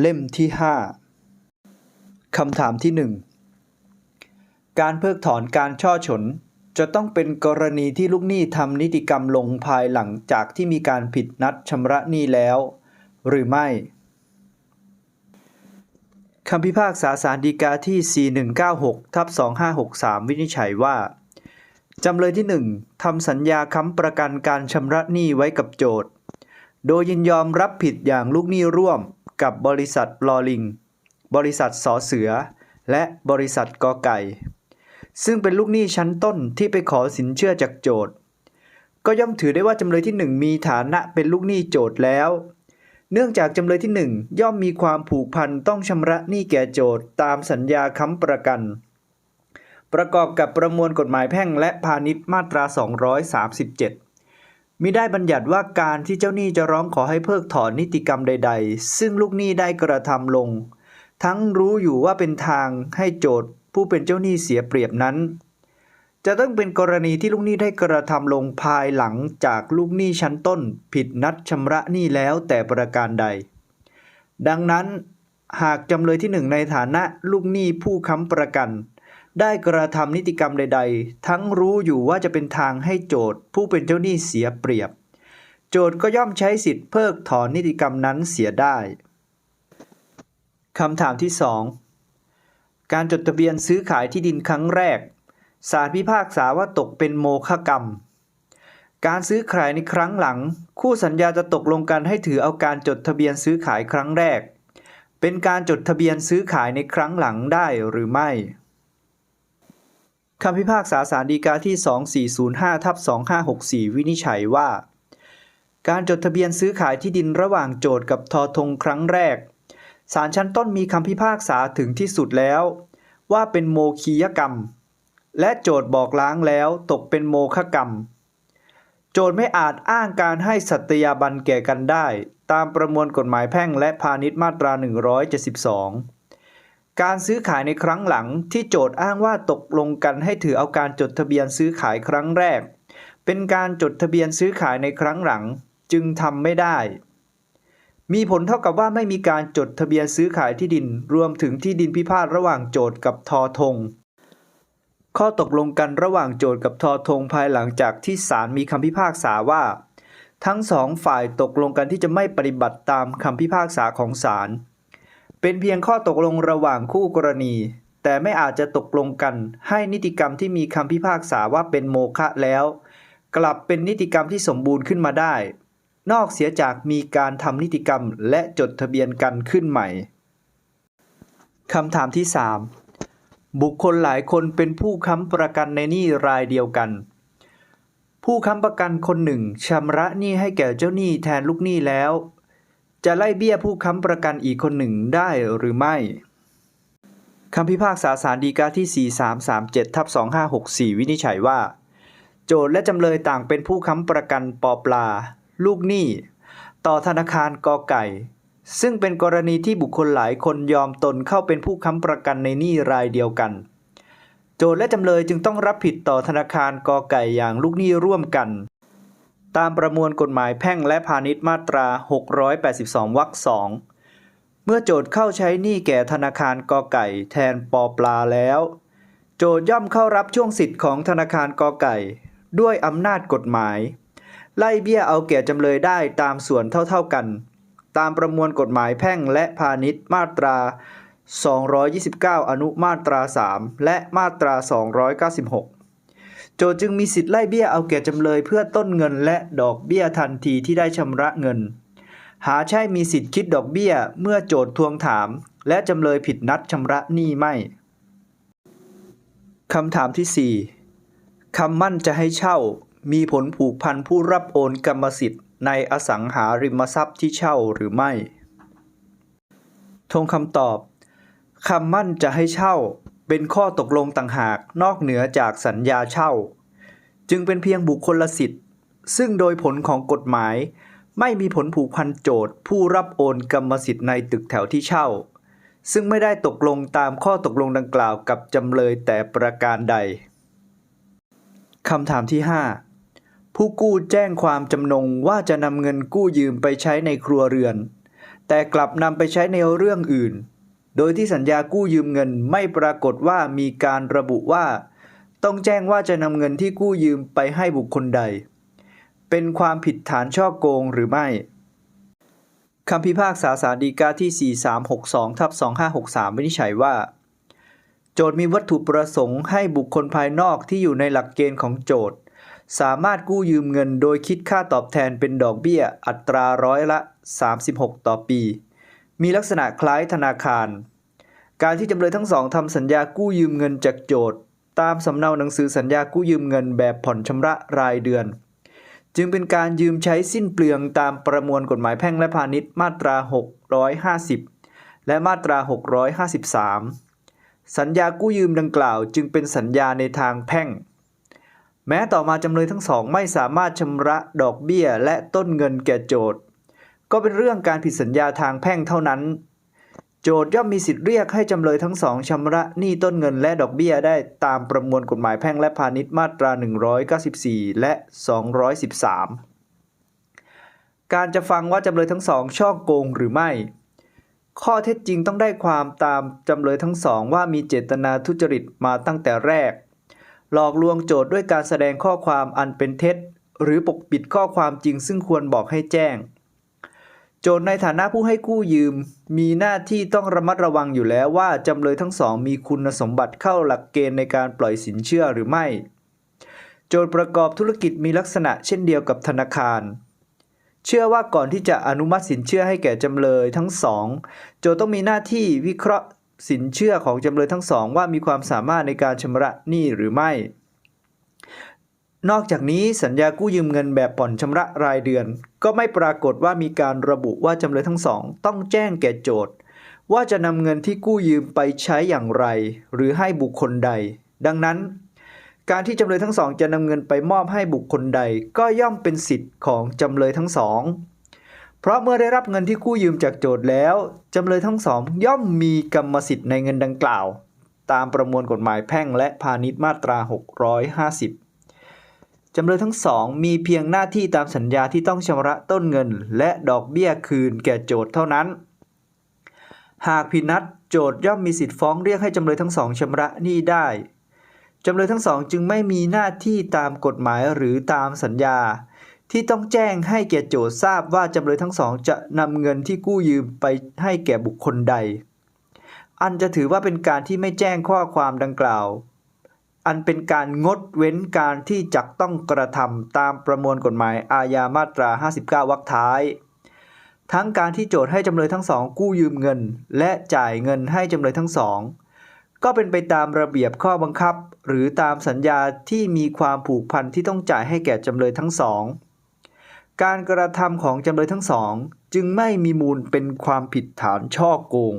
เล่มที่ 5 คำถามที่ 1 การเพิกถอนการช่อฉน จะต้องเป็นกรณีที่ลูกหนี้ทำนิติกรรมลงภายหลังจากที่มีการผิดนัดชำระหนี้แล้ว หรือไม่คำพิพากษาสารดีกาที่ 4196ทับ2563 วินิจฉัยว่า จำเลยที่ 1ทำสัญญาค้ำประกันการชำระหนี้ไว้กับโจทย์ โดยยินยอมรับผิดอย่างลูกหนี้ร่วม กับบริษัทลอลิง บริษัทสอเสือ และบริษัทกอไก่ ซึ่งเป็นลูกหนี้ชั้นต้นที่ไปขอสินเชื่อจากโจทย์ ก็ย่อมถือได้ว่าจำเลยที่ 1 มีฐานะเป็นลูกหนี้โจทย์แล้ว เนื่องจากจำเลยที่ 1 ย่อมมีความผูกพันต้องชำระหนี้แก่โจทย์ ตามสัญญาค้ำประกัน ประกอบกับประมวลกฎหมายแพ่งและพาณิชย์มาตรา 237 มิได้บัญญัติว่าการที่เจ้าหนี้จะร้องขอให้เพิกถอนนิติกรรมใด ๆ ซึ่งลูกหนี้ได้กระทำลง ทั้งรู้อยู่ว่าเป็นทางให้โจทย์ผู้เป็นเจ้าหนี้เสียเปรียบนั้น จะต้องเป็นกรณีที่ลูกหนี้ได้กระทำลงภายหลังจากลูกหนี้ชั้นต้น ผิดนัดชำระหนี้แล้วแต่ประการใด ดังนั้น หากจำเลยที่หนึ่งในฐานะลูกหนี้ผู้ค้ำประกัน ได้กระทำนิติกรรมใด ๆ ทั้งรู้อยู่ว่าจะเป็นทางให้โจทย์ผู้เป็นเจ้าหนี้เสียเปรียบ โจทย์ก็ย่อมใช้สิทธิ์เพิกถอนนิติกรรมนั้นเสียได้คำถามที่ 2 การจดทะเบียนซื้อขายที่ดินครั้งแรกศาลพิพากษาว่าตกเป็นโมฆะกรรม การซื้อขายในครั้งหลัง คู่สัญญาจะตกลงกันให้ถือเอาการจดทะเบียนซื้อขายครั้งแรก เป็นการจดทะเบียนซื้อขายในครั้งหลังได้หรือไม่ คำพิพากษาสารดีกาที่ 2405ทับ2564 วินิจฉัยว่า การจดทะเบียนซื้อขายที่ดินระหว่างโจทกับทอทงครั้งแรกศาลชั้นต้นมีคำพิพากษาถึงที่สุดแล้ว ว่าเป็นโมคียกรรม และโจทบอกล้างแล้วตกเป็นโมฆกรรม โจทไม่อาจอ้างการให้สัตยาบันแก่กันได้ ตามประมวลกฎหมายแพ่งและพาณิชย์มาตรา 172 การซื้อขายในครั้งหลังที่โจทก์อ้างว่าตกลงกันให้ถือเอาการจดทะเบียนซื้อขายครั้งแรก เป็นการจดทะเบียนซื้อขายในครั้งหลังจึงทำไม่ได้ มีผลเท่ากับว่าไม่มีการจดทะเบียนซื้อขายที่ดินรวมถึงที่ดินพิพาทระหว่างโจทก์กับทอทง ข้อตกลงกันระหว่างโจทก์กับทอทงภายหลังจากที่ศาลมีคำพิพากษาว่า ทั้งสองฝ่ายตกลงกันที่จะไม่ปฏิบัติตามคำพิพากษาของศาล เป็นเพียงข้อตกลงระหว่างคู่กรณี แต่ไม่อาจจะตกลงกัน ให้นิติกรรมที่มีคำพิพากษาว่าเป็นโมฆะแล้ว กลับเป็นนิติกรรมที่สมบูรณ์ขึ้นมาได้ นอกเสียจากมีการทำนิติกรรมและจดทะเบียนกันขึ้นใหม่คำถามที่ 3 บุคคลหลายคนเป็นผู้ค้ำประกันในหนี้รายเดียวกัน ผู้ค้ำประกันคนหนึ่งชำระหนี้ให้แก่เจ้าหนี้แทนลูกหนี้แล้ว จะไล่เบี้ยผู้ค้ำประกันอีกคนหนึ่งได้หรือไม่คำพิพากษาสารดีกาที่ 4337ทับ2564 วินิจฉัยว่า โจทย์และจำเลยต่างเป็นผู้ค้ำประกันปอปลา ลูกหนี้ ต่อธนาคารกอไก่ ซึ่งเป็นกรณีที่บุคคลหลายคนยอมตนเข้าเป็นผู้ค้ำประกันในหนี้รายเดียวกัน โจทย์และจำเลยจึงต้องรับผิดต่อธนาคารกอไก่อย่างลูกหนี้ร่วมกัน ตามประมวลกฎหมายแพ่งและพาณิชย์มาตรา 682 วรรคสองเมื่อโจทย์เข้าใช้หนี้แก่ธนาคารกอไก่ แทนปอปลาแล้ว โจทย์ย่อมเข้ารับช่วงสิทธิ์ของธนาคารกอไก่ ด้วยอำนาจกฎหมาย ไล่เบี้ยเอาแก่จำเลยได้ตามส่วนเท่าๆกัน ตามประมวลกฎหมายแพ่งและพาณิชย์มาตรา 229 อนุมาตรา 3 และมาตรา 296 โจจึงมีสิทธิ์ไล่เบี้ยเอาแก่จำเลยเพื่อต้นเงินและดอกเบี้ยทันทีที่ได้ชำระเงิน หาใช่มีสิทธิ์คิดดอกเบี้ยเมื่อโจททวงถาม และจำเลยผิดนัดชำระหนี้ไม่คำถามที่ 4คำมั่นจะให้เช่า มีผลผูกพันผู้รับโอนกรรมสิทธิ์ ในอสังหาริมทรัพย์ที่เช่าหรือไม่ ทงคำตอบคำมั่นจะให้เช่า เป็นข้อตกลงต่างหากนอกเหนือจากสัญญาเช่า จึงเป็นเพียงบุคคลละสิทธิ์ ซึ่งโดยผลของกฎหมาย ไม่มีผลผูกพันโจทย์ ผู้รับโอนกรรมสิทธิ์ในตึกแถวที่เช่า ซึ่งไม่ได้ตกลงตามข้อตกลงดังกล่าวกับจำเลยแต่ประการใดคำถามที่ 5 ผู้กู้แจ้งความจำนงว่าจะนำเงินกู้ยืมไปใช้ในครัวเรือน แต่กลับนำไปใช้ในเรื่องอื่น โดยที่สัญญากู้ยืมเงินไม่ปรากฏว่ามีการระบุว่า ต้องแจ้งว่าจะนำเงินที่กู้ยืมไปให้บุคคลใด เป็นความผิดฐานช่อโกงหรือไม่คำพิพากษาสารดีกาที่ 4362ทับ2563 วินิจฉัยว่า โจทย์มีวัตถุประสงค์ให้บุคคลภายนอกที่อยู่ในหลักเกณฑ์ของโจทย์สามารถกู้ยืมเงินโดยคิดค่าตอบแทนเป็นดอกเบี้ยอัตราร้อยละ 36 ต่อปี มีลักษณะคล้ายธนาคาร การที่จำเลยทั้งสองทำสัญญากู้ยืมเงินจากโจทย์ ตามสำเนาหนังสือสัญญากู้ยืมเงินแบบผ่อนชำระรายเดือน จึงเป็นการยืมใช้สิ้นเปลืองตามประมวลกฎหมายแพ่งและพาณิชย์มาตรา 650 และมาตรา 653 สัญญากู้ยืมดังกล่าวจึงเป็นสัญญาในทางแพ่งแม้ต่อมาจำเลยทั้งสองไม่สามารถชำระดอกเบี้ยและต้นเงินแก่โจทย์ ก็เป็นเรื่องการผิดสัญญาทางแพ่งเท่านั้น โจทย์ย่อมมีสิทธิ์เรียกให้จำเลยทั้งสองชำระหนี้ต้นเงินและดอกเบี้ยได้ตามประมวลกฎหมายแพ่งและพาณิชย์มาตรา 194 และ 213 การจะฟังว่าจำเลยทั้งสองช่อโกงหรือไม่ ข้อเท็จจริงต้องได้ความตามจำเลยทั้งสองว่ามีเจตนาทุจริตมาตั้งแต่แรก หลอกลวงโจทย์ด้วยการแสดงข้อความอันเป็นเท็จ หรือปกปิดข้อความจริงซึ่งควรบอกให้แจ้ง จทย์ในฐานะผู้ให้กู้ยืม มีหน้าที่ต้องระมัดระวังอยู่แล้วว่าจำเลยทั้งสองมีคุณสมบัติเข้าหลักเกณฑ์ในการปล่อยสินเชื่อหรือไม่ โจทย์ประกอบธุรกิจมีลักษณะเช่นเดียวกับธนาคาร เชื่อว่าก่อนที่จะอนุมัติสินเชื่อให้แก่จำเลยทั้งสอง โจทย์ต้องมีหน้าที่วิเคราะห์สินเชื่อของจำเลยทั้งสองว่ามีความสามารถในการชำระหนี้หรือไม่ นอกจากนี้สัญญากู้ยืมเงินแบบผ่อนชำระรายเดือน ก็ไม่ปรากฏว่ามีการระบุว่าจำเลยทั้งสอง ต้องแจ้งแก่โจทย์ ว่าจะนำเงินที่กู้ยืมไปใช้อย่างไร หรือให้บุคคลใด ดังนั้น การที่จำเลยทั้งสอง จะนำเงินไปมอบให้บุคคลใด ก็ย่อมเป็นสิทธิ์ของจำเลยทั้งสอง เพราะเมื่อได้รับเงินที่กู้ยืมจากโจทย์แล้วจำเลยทั้งสอง ย่อมมีกรรมสิทธิ์ในเงินดังกล่าว ตามประมวลกฎหมายแพ่งและพาณิชย์มาตรา 650 จำเลยทั้งสองมีเพียงหน้าที่ตามสัญญาที่ต้องชำระต้นเงิน และดอกเบี้ยคืนแก่โจทย์เท่านั้น หากผิดนัดโจทย่อมมีสิทธิ์ฟ้องเรียกให้จำเลยทั้งสองชำระหนี้ได้ จำเลยทั้งสองจึงไม่มีหน้าที่ตามกฎหมายหรือตามสัญญา ที่ต้องแจ้งให้แก่โจททราบว่าจำเลยทั้งสองจะนำเงินที่กู้ยืมไปให้แก่บุคคลใด อันจะถือว่าเป็นการที่ไม่แจ้งข้อความดังกล่าว อันเป็นการงดเว้นการที่จักต้องกระทำตามประมวลกฎหมายอาญามาตรา 59 วรรคท้าย ทั้งการที่โจทย์ให้จำเลยทั้งสองกู้ยืมเงิน และจ่ายเงินให้จำเลยทั้งสองก็เป็นไปตามระเบียบข้อบังคับ หรือตามสัญญาที่มีความผูกพันที่ต้องจ่ายให้แก่จำเลยทั้งสอง การกระทำของจำเลยทั้งสอง จึงไม่มีมูลเป็นความผิดฐานช่อโกง